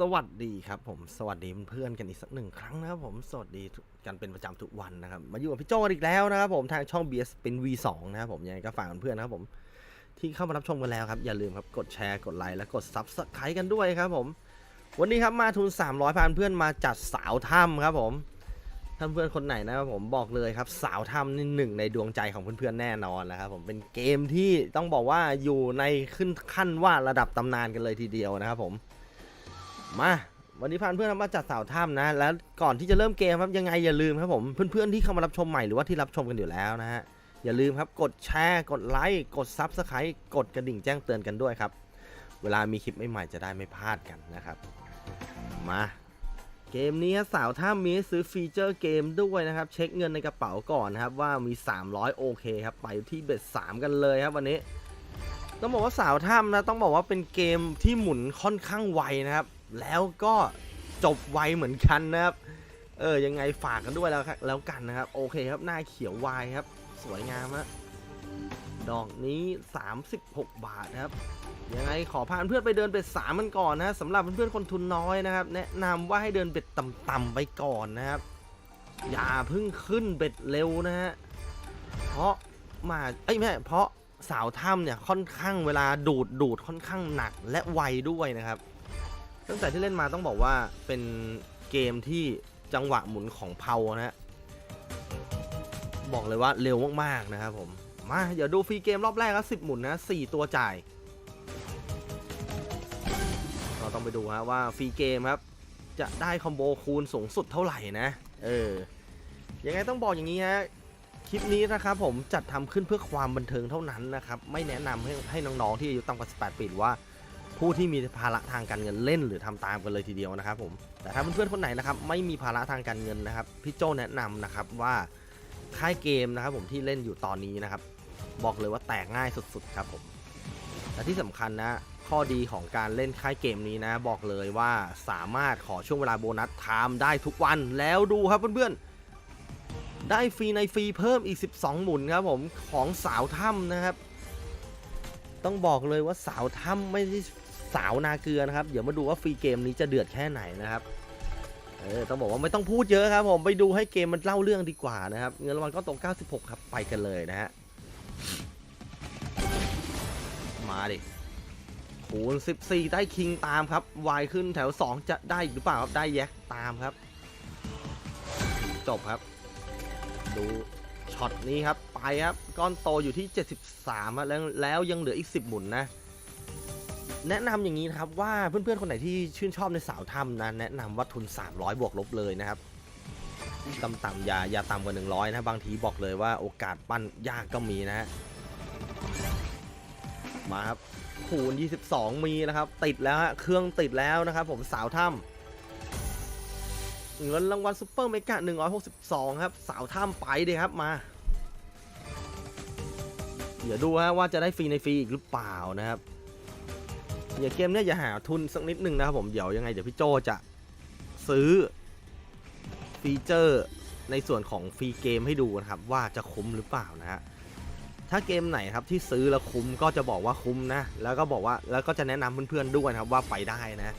สวัสดีครับผมสวัสดีเพื่อนกันอีกสักหนึ่งครั้งนะครับผมสวัสดีกันเป็นประจำทุกวันนะครับ มาอยู่กับพี่โจอีกแล้วนะครับผมทางช่อง BS เป็น V2 นะครับผมยังไงก็ฝากเพื่อนนะครับผมที่เข้ามารับชมกันแล้วครับ อย่าลืมครับกดแชร์กดไลค์และกด Subscribe กันด้วยครับผม วันนี้ครับมาทุน 300พันเพื่อนมาจัดสาวถ้ำครับผมท่านเพื่อนคนไหนนะครับผมบอกเลยครับสาวถ้ำนี่หนึ่งในดวงใจของเพื่อนๆแน่นอนแล้วครับผมเป็นเกมที่ต้องบอกว่าอยู่ในขึ้นขั้นว่าระดับตำนานกันเลยทีเดียวนะครับผม มาวันนี้พานเพื่อนมาจัดสาวถ้ำนะ แล้วก่อนที่จะเริ่มเกมครับยังไงอย่าลืมครับผมเพื่อนๆที่เข้ามารับชมใหม่หรือว่าที่รับชมกันอยู่แล้วนะฮะอย่าลืมครับกดแชร์กดไลค์กดซับสไครต์กดกระดิ่งแจ้งเตือนกันด้วยครับ เวลามีคลิปใหม่ๆจะได้ไม่พลาดกันนะครับ มาเกมนี้สาวถ้ำมีซื้อฟีเจอร์เกมด้วยนะครับ เช็คเงินในกระเป๋าก่อนนะครับว่ามี 300 โอเคครับ ไปที่เบ็ด3กันเลยครับวันนี้ ต้องบอกว่าสาวถ้ำนะต้องบอกว่าเป็นเกมที่หมุนค่อนข้างไวนะครับ แล้วก็จบไวเหมือนกันนะครับ เออยังไงฝากกันด้วยแล้วครับแล้วกันนะครับ โอเคครับหน้าเขียววายครับ สวยงามฮะดอกนี้ 36 บาทนะครับยังไงขอพาเพื่อนไปเดินเป็ดสามมันก่อนนะสำหรับเพื่อนๆคนทุนน้อยนะครับ แนะนำว่าให้เดินเป็ดต่ำๆไปก่อนนะครับ อย่าเพิ่งขึ้นเบ็ดเร็วนะฮะเพราะมาเอ้ยไม่ใช่เพราะสาวถ้ำเนี่ยค่อนข้างเวลาดูดดูดค่อนข้างหนักและไวด้วยนะครับ ตั้งแต่ที่เล่นมาต้องบอกว่าเป็นเกมที่จังหวะหมุนของเพานะฮะบอกเลยว่าเร็วมากๆนะครับผม มาเดี๋ยวดูฟรีเกมรอบแรกครับสิบหมุนนะสี่ตัวจ่าย เราต้องไปดูฮะว่าฟรีเกมครับ จะได้คอมโบคูณสูงสุดเท่าไหร่นะ เออ ยังไงต้องบอกอย่างนี้ฮะคลิปนี้นะครับผมจัดทำขึ้นเพื่อความบันเทิงเท่านั้นนะครับ ไม่แนะนำให้ให้น้องๆที่อายุต่ำกว่า 18 ปีว่า ผู้ที่มีภาระทางการเงินเล่นหรือทำตามกันเลยทีเดียวนะครับผมแต่ถ้าเพื่อนๆคนไหนนะครับไม่มีภาระทางการเงินนะครับพี่โจแนะนำนะครับว่าค่ายเกมนะครับผมที่เล่นอยู่ตอนนี้นะครับ บอกเลยว่าแตกง่ายสุดๆครับผมและที่สำคัญนะข้อดีของการเล่นค่ายเกมนี้นะ บอกเลยว่าสามารถขอช่วงเวลาโบนัสไทม์ได้ทุกวันแล้วดูครับเพื่อนๆ ได้ฟรีในฟรีเพิ่มอีก 12 หมุนครับผมของสาวถ้ำนะครับ ต้องบอกเลยว่าสาวถ้ำไม่ใช่ สาวนาเกลือนะครับ เดี๋ยวมาดูว่าฟรีเกมนี้จะเดือดแค่ไหนนะครับเออต้องบอกว่าไม่ต้องพูดเยอะครับผมไปดูให้เกมมันเล่าเรื่องดีกว่านะครับ เงินรางวัลก็ตก 96 ครับไปกันเลยนะฮะมาดิคูณ14 ได้คิงตามครับวายขึ้นแถว 2 จะได้อีกหรือเปล่าครับได้แยกตามครับ จบครับ ดูช็อตนี้ครับ ไปครับ ก้อนโตอยู่ที่ 73แล้วแล้วยังเหลืออีก 10 หมุนนะ แนะนำอย่างนี้นะครับว่าเพื่อนๆคนไหนที่ชื่นชอบในสาวถ้ำนะแนะนำว่าทุน 300 บวกลบเลยนะครับต่ำๆอย่าอย่าต่ำกว่า 100 นะบางทีบอกเลยว่าโอกาสปั้นยากก็มีนะฮะมาครับคูณ 22 มีนะครับ ติดแล้วฮะเครื่องติดแล้วนะครับผมสาวถ้ำเงินรางวัลซุปเปอร์เมกะ162 ครับ สาวถ้ำไปเลยครับมา เดี๋ยวดูฮะว่าจะได้ฟรีในฟรีอีกหรือเปล่านะครับ อย่าเกมเนี้ยอย่าหาทุนสักนิดนึงนะครับผมเดี๋ยวยังไงเดี๋ยวพี่โจจะซื้อฟีเจอร์ในส่วนของฟรีเกมให้ดูนะครับ ว่าจะคุ้มหรือเปล่านะฮะถ้าเกมไหนครับที่ซื้อแล้วคุ้มก็จะบอกว่าคุ้มนะ แล้วก็บอกว่าแล้วก็จะแนะนำเพื่อนๆด้วยนะครับว่าไปได้นะ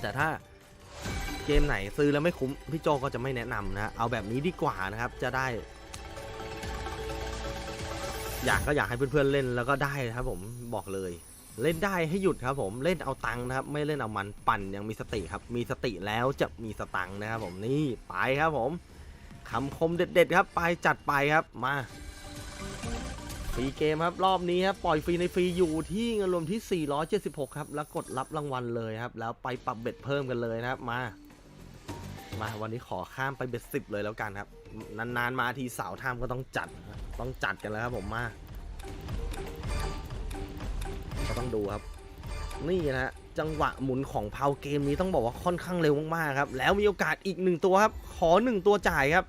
แต่ถ้าเกมไหนซื้อแล้วไม่คุ้มพี่โจก็จะไม่แนะนำนะเอาแบบนี้ดีกว่านะครับจะได้ อยากก็อยากให้เพื่อนๆเล่นแล้วก็ได้นะครับผมบอกเลย เล่นได้ให้หยุดครับผมเล่นเอาตังค์นะครับไม่เล่นเอามันปั่นยังมีสติครับ มีสติแล้วจะมีสตังค์นะครับผมนี่ไปครับผมคำคมเด็ด ๆ ครับไปจัดไปครับมาฟรีเกมครับรอบนี้ครับปล่อยฟรีในฟรีอยู่ที่เงินรวมที่ 476 ครับ แล้วกดรับรางวัลเลยครับ แล้วไปปรับเบ็ดเพิ่มกันเลยนะครับมามาวันนี้ขอข้ามไปเบ็ดสิบเลยแล้วกันครับ นานๆมาทีสาวท่ามก็ต้องจัดต้องจัดกันแล้วครับผมมา ก็ต้องดูครับ นี่นะฮะจังหวะหมุนของเพาเกมนี้ต้องบอกว่าค่อนข้างเร็วมากๆครับ แล้วมีโอกาสอีกหนึ่งตัวครับ ขอหนึ่งตัวจ่ายครับ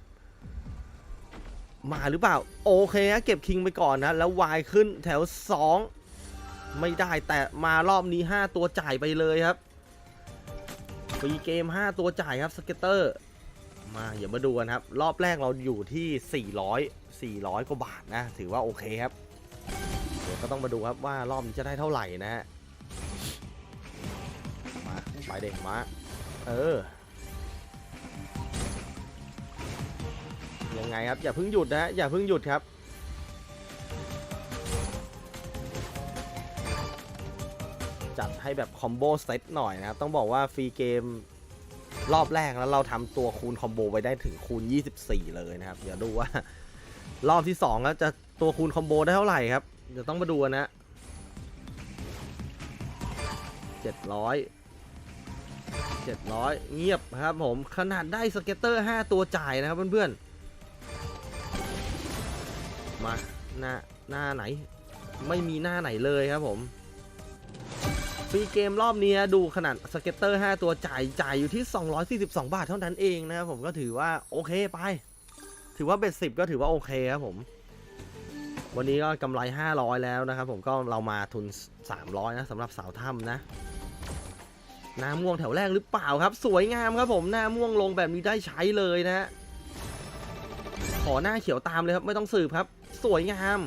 มาหรือเปล่า โอเคฮะเก็บคิงไปก่อนนะ แล้ววายขึ้นแถว 2 ไม่ได้แต่มารอบนี้ 5 ตัวจ่ายไปเลยครับฟรีเกม 5 ตัวจ่ายครับสเก็ตเตอร์มาอย่ามาดูกันครับ รอบแรกเราอยู่ที่ 400 400 กว่าบาทนะ ถือว่าโอเคครับ ก็ต้องมาดูครับว่ารอบนี้จะได้เท่าไหร่นะฮะมาไปเด็กมาเออยังไงครับอย่าเพิ่งหยุดนะฮะอย่าเพิ่งหยุดครับจัดให้แบบคอมโบเซตหน่อยนะครับ ต้องบอกว่าฟรีเกมรอบแรกแล้วเราทำตัวคูณคอมโบไปได้ถึงคูณ 24 เลยนะครับ เดี๋ยวดูว่า รอบที่2แล้วจะตัวคูณคอมโบได้เท่าไหร่ครับ เดี๋ยวต้องมาดูกันนะ700 700เงียบครับผม ขนาดได้สเก็ตเตอร์5ตัวจ่ายนะครับเพื่อนๆ มาหน้าหน้าไหน ไม่มีหน้าไหนเลยครับผมฟรีเกมรอบนี้ดูขนาดสเก็ตเตอร์ 5 ตัวจ่ายจ่ายอยู่ที่ 242 บาทเท่านั้นเองนะครับผมก็ถือว่าโอเคไป ถือว่าเบ็ดสิบก็ถือว่าโอเคครับผม วันนี้ก็กำไร 500 แล้วนะครับ ผมก็เรามาทุน 300 นะสำหรับสาวถ้ำนะหน้าม่วงแถวแรกหรือเปล่าครับ สวยงามครับผมหน้าม่วงลงแบบนี้ได้ใช้เลยนะฮะขอหน้าเขียวตามเลยครับ ไม่ต้องสืบครับ สวยงาม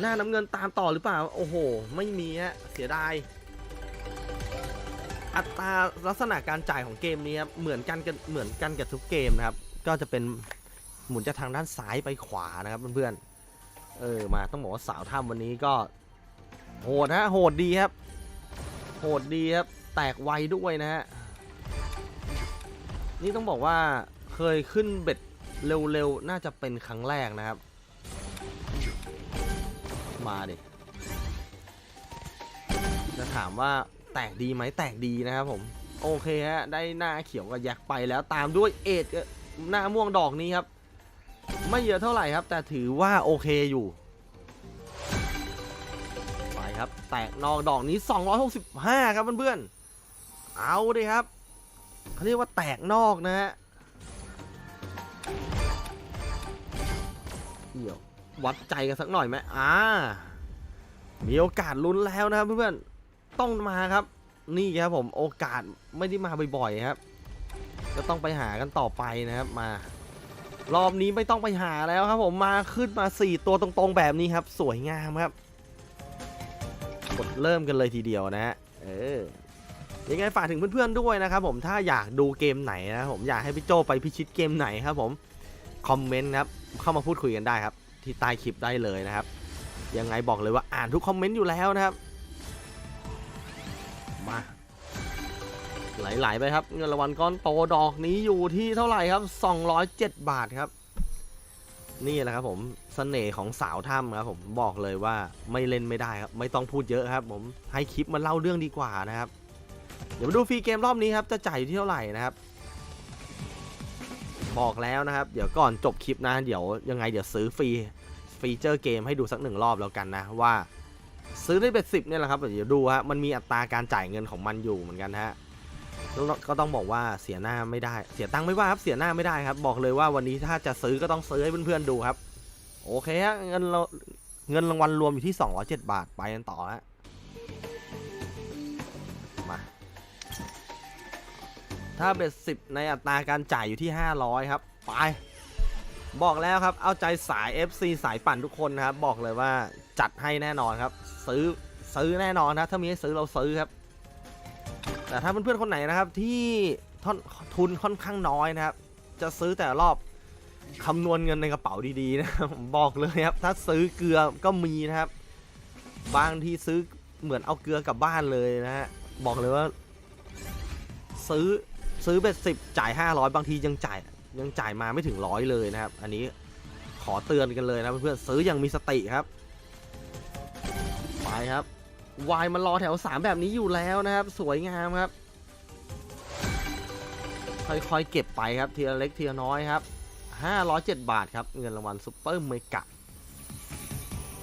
หน้าน้ำเงินตามต่อหรือเปล่า โอ้โห ไม่มีฮะเสียดายอัตราลักษณะการจ่ายของเกมนี้ครับเหมือนกันกันเหมือนกันกับทุกเกมนะครับ ก็จะเป็นหมุนจากทางด้านซ้ายไปขวานะครับเพื่อนๆ เออมาต้องบอกว่าสาวถ้ำวันนี้ก็โหดฮะโหดดีครับ โหดดีครับ แตกไวด้วยนะฮะนี่ต้องบอกว่าเคยขึ้นเบ็ดเร็วๆ น่าจะเป็นครั้งแรกนะครับ มาดิจะถามว่าแตกดีไหมแตกดีนะครับผม โอเคฮะ ได้หน้าเขียวกับยักษ์ไปแล้วตามด้วยเอ็ดกับหน้าม่วงดอกนี้ครับ ไม่เยอะเท่าไหร่ครับ แต่ถือว่าโอเคอยู่ ไปครับ แตกนอกดอกนี้ 265 ครับเพื่อนๆ เอาดิครับเขาเรียกว่าแตกนอกนะฮะเดี๋ยววัดใจกันสักหน่อยไหมอ่า มีโอกาสลุ้นแล้วนะครับเพื่อนๆ ต้องมาครับ นี่ครับผมโอกาสไม่ได้มาบ่อยๆครับ ก็ต้องไปหากันต่อไปนะครับมา รอบนี้ไม่ต้องไปหาแล้วครับผมมาขึ้นมา 4 ตัวตรงๆแบบนี้ครับ สวยงามครับกดเริ่มกันเลยทีเดียวนะฮะเออยังไงฝากถึงเพื่อนๆด้วยนะครับผมถ้าอยากดูเกมไหนนะผมอยากให้พี่โจไปพิชิตเกมไหนครับผมคอมเมนต์ครับเข้ามาพูดคุยกันได้ครับ ที่ใต้คลิปได้เลยนะครับ ยังไงบอกเลยว่าอ่านทุกคอมเมนต์อยู่แล้วนะครับ ไหลๆไปครับ เงินรางวัลก้อนโตดอกนี้อยู่ที่เท่าไหร่ครับ 207 บาทครับ นี่แหละครับผมเสน่ห์ของสาวถ้ำครับ ผมบอกเลยว่าไม่เล่นไม่ได้ครับ ไม่ต้องพูดเยอะครับ ผมให้คลิปมันเล่าเรื่องดีกว่านะครับ เดี๋ยวมาดูฟรีเกมรอบนี้ครับจะจ่ายอยู่ที่เท่าไหร่นะครับ บอกแล้วนะครับ เดี๋ยวก่อนจบคลิปนะ เดี๋ยวยังไงเดี๋ยวซื้อฟรีฟีเจอร์เกมให้ดูสักหนึ่งรอบแล้วกันนะว่าซื้อได้เบ็ดสิบเนี่ยแหละครับเดี๋ยวดูฮะมันมีอัตราการจ่ายเงินของมันอยู่เหมือนกันฮะ ก็ต้องบอกว่าเสียหน้าไม่ได้ เสียตังค์ไม่ว่าครับ เสียหน้าไม่ได้ครับ บอกเลยว่าวันนี้ถ้าจะซื้อก็ต้องซื้อให้เพื่อนๆดูครับ โอเคฮะเงินเราเงินรางวัลรวมอยู่ที่ 207 บาท ไปกันต่อฮะ มา ถ้าเบ็ดสิบในอัตราการจ่ายอยู่ที่ 500 ครับ ไป บอกแล้วครับ เอาใจสาย FC สายปั่นทุกคนนะครับ บอกเลยว่าจัดให้แน่นอนครับ ซื้อซื้อแน่นอนนะ ถ้ามีให้ซื้อเราซื้อครับ แต่ถ้าเพื่อนๆคนไหนนะครับที่ทุนค่อนข้างน้อยนะครับ จะซื้อแต่รอบคำนวณเงินในกระเป๋าดีๆนะครับผมบอกเลยครับ ถ้าซื้อเกลือก็มีนะครับ บางที่ซื้อเหมือนเอาเกลือกลับบ้านเลยนะฮะบอกเลยว่า ซื้อซื้อเบ็ดสิบจ่าย500บางทียังจ่ายยังจ่ายมาไม่ถึงร้อยเลยนะครับ อันนี้ขอเตือนกันเลยนะเพื่อนๆซื้ออย่างมีสติครับ ไปครับ วายมันรอแถว 3 แบบนี้อยู่แล้วนะครับ สวยงามครับ ค่อยๆเก็บไปครับทีละเล็กทีละน้อยครับ 507 บาทครับ เงินรางวัลซุปเปอร์เมกะ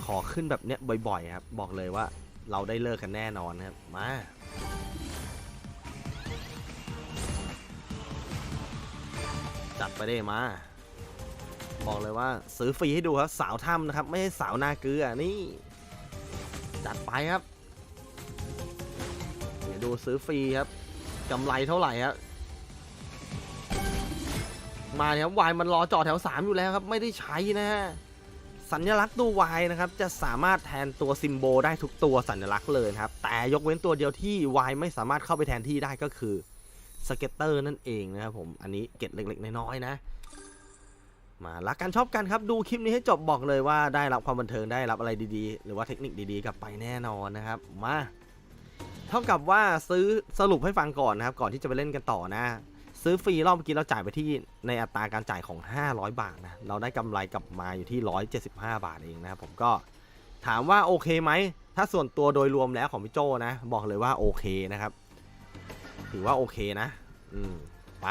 ขอขึ้นแบบเนี้ยบ่อยๆครับ บอกเลยว่าเราได้เลิกกันแน่นอนครับ มาจัดไปได้มา บอกเลยว่าซื้อฟรีให้ดูครับ สาวถ้ำนะครับ ไม่ใช่สาวนาเกลือนี่ จัดไปครับ ดูซื้อฟรีครับกำไรเท่าไหร่ครับมาเนี่ยครับวายมันรอจอดแถว 3 อยู่แล้วครับ ไม่ได้ใช้นะฮะสัญลักษณ์ตัว Y นะครับ จะสามารถแทนตัวซิมโบลได้ทุกตัวสัญลักษณ์เลยครับ แต่ยกเว้นตัวเดียวที่ Y ไม่สามารถเข้าไปแทนที่ได้ก็คือสเก็ตเตอร์นั่นเองนะครับผม อันนี้เก็ตเล็กๆน้อยๆนะ มารักกันชอบกันครับ ดูคลิปนี้ให้จบบอกเลยว่าได้รับความบันเทิงได้รับอะไรดีๆ หรือว่าเทคนิคดีๆ กลับไปแน่นอนนะครับ มา เท่ากับว่าซื้อสรุปให้ฟังก่อนนะครับ ก่อนที่จะไปเล่นกันต่อนะ ซื้อฟรีรอบเมื่อกี้เราจ่ายไปที่ในอัตราการจ่ายของ 500 บาทนะ เราได้กำไรกลับมาอยู่ที่ 175 บาทเองนะครับผมก็ถามว่าโอเคไหม ถ้าส่วนตัวโดยรวมแล้วของพี่โจนะ บอกเลยว่าโอเคนะครับ ถือว่าโอเคนะ อืมไป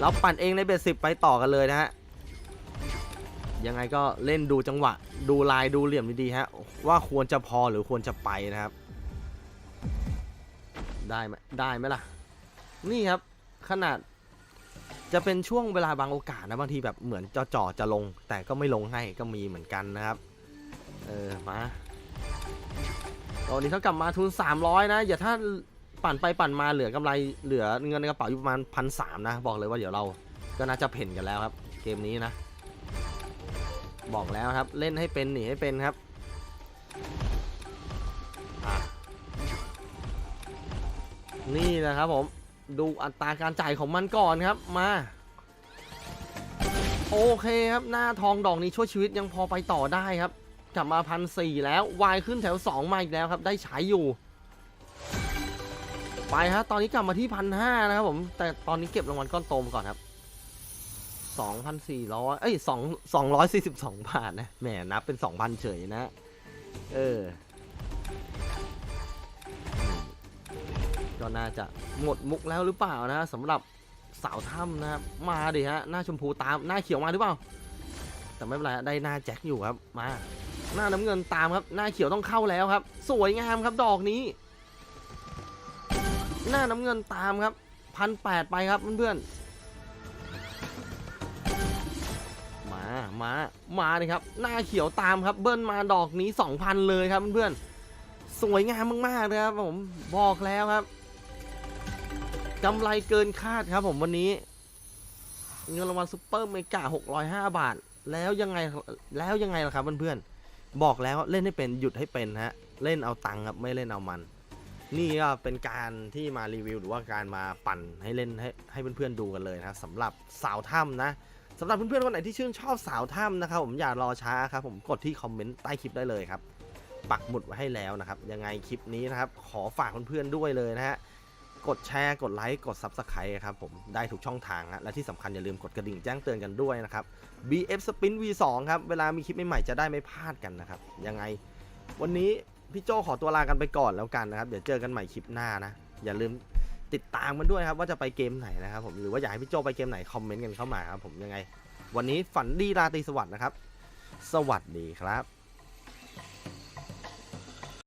เราปั่นเองในเบสสิบไปต่อกันเลยนะฮะ ยังไงก็เล่นดูจังหวะ ดูลายดูเหลี่ยมดีๆฮะ ว่าควรจะพอหรือควรจะไปนะครับ ได้ไหมได้ไหมล่ะ นี่ครับขนาดจะเป็นช่วงเวลาบางโอกาสนะบางทีแบบเหมือนจอจอจะลง แต่ก็ไม่ลงให้ก็มีเหมือนกันนะครับ เออมาตอนนี้เท่ากลับมาทุน 300 นะ อย่าถ้าปั่นไปปั่นมาเหลือกำไรเหลือเงินในกระเป๋าอยู่ประมาณพันสามนะ บอกเลยว่าเดี๋ยวเราก็น่าจะเพ่นกันแล้วครับ เกมนี้นะ บอกแล้วครับเล่นให้เป็นหนีให้เป็นครับอะ นี่นะครับผม ดูอัตราการจ่ายของมันก่อนครับมา โอเคครับหน้าทองดอกนี้ช่วยชีวิตยังพอไปต่อได้ครับ กลับมาพันสี่แล้ววายขึ้นแถว 2 มาอีกแล้วครับ ได้ใช้อยู่ ไปฮะตอนนี้กลับมาที่พันห้านะครับผม แต่ตอนนี้เก็บรางวัลก้อนโตมก่อนครับ2,400เอ้ย2 242 บาทนะแหมนับเป็น 2,000 เฉยนะ เออ ก็น่าจะหมดมุกแล้วหรือเปล่านะสำหรับสาวถ้ำนะครับมาดิฮะหน้าชมพูตามหน้าเขียวมาหรือเปล่า แต่ไม่เป็นไรได้หน้าแจ็คอยู่ครับมา หน้าน้ำเงินตามครับหน้าเขียวต้องเข้าแล้วครับ สวยงามครับดอกนี้ หน้าน้ำเงินตามครับพันแปดไปครับเพื่อนๆมามามาเลยครับ หน้าเขียวตามครับเบิ้ลมาดอกนี้ 2,000 เลยครับเพื่อนๆสวยงามมากๆเลยครับผมบอกแล้วครับ กำไรเกินคาดครับผมวันนี้ เงินรางวัลซุปเปอร์เมกา605บาท แล้วยังไงแล้วยังไงล่ะครับเพื่อนๆบอกแล้วเล่นให้เป็นหยุดให้เป็นฮะเล่นเอาตังค์ครับไม่เล่นเอามัน นี่ก็เป็นการที่มารีวิวหรือว่าการมาปั่นให้เล่นให้ให้เพื่อนๆดูกันเลยนะครับสำหรับสาวถ้ำนะสำหรับเพื่อนๆคนไหนที่ชื่นชอบสาวถ้ำนะครับผมอย่ารอช้าครับผมกดที่คอมเมนต์ใต้คลิปได้เลยครับปักหมุดไว้ให้แล้วนะครับยังไงคลิปนี้นะครับขอฝากเพื่อนๆด้วยเลยนะฮะ กดแชร์กดไลค์กด Subscribe ครับผมได้ทุกช่องทางฮะและที่สำคัญอย่าลืมกดกระดิ่งแจ้งเตือนกันด้วยนะครับ BF Spin V2 ครับ เวลามีคลิปใหม่ๆจะได้ไม่พลาดกันนะครับ ยังไง วันนี้พี่โจขอตัวลากันไปก่อนแล้วกันนะครับ เดี๋ยวเจอกันใหม่คลิปหน้านะ อย่าลืมติดตามมันด้วยครับ ว่าจะไปเกมไหนนะครับผมหรือว่าอยากให้พี่โจไปเกมไหนคอมเมนต์กันเข้ามาครับผมยังไง วันนี้ฝันดีราตรีสวัสดิ์นะครับ สวัสดีครับ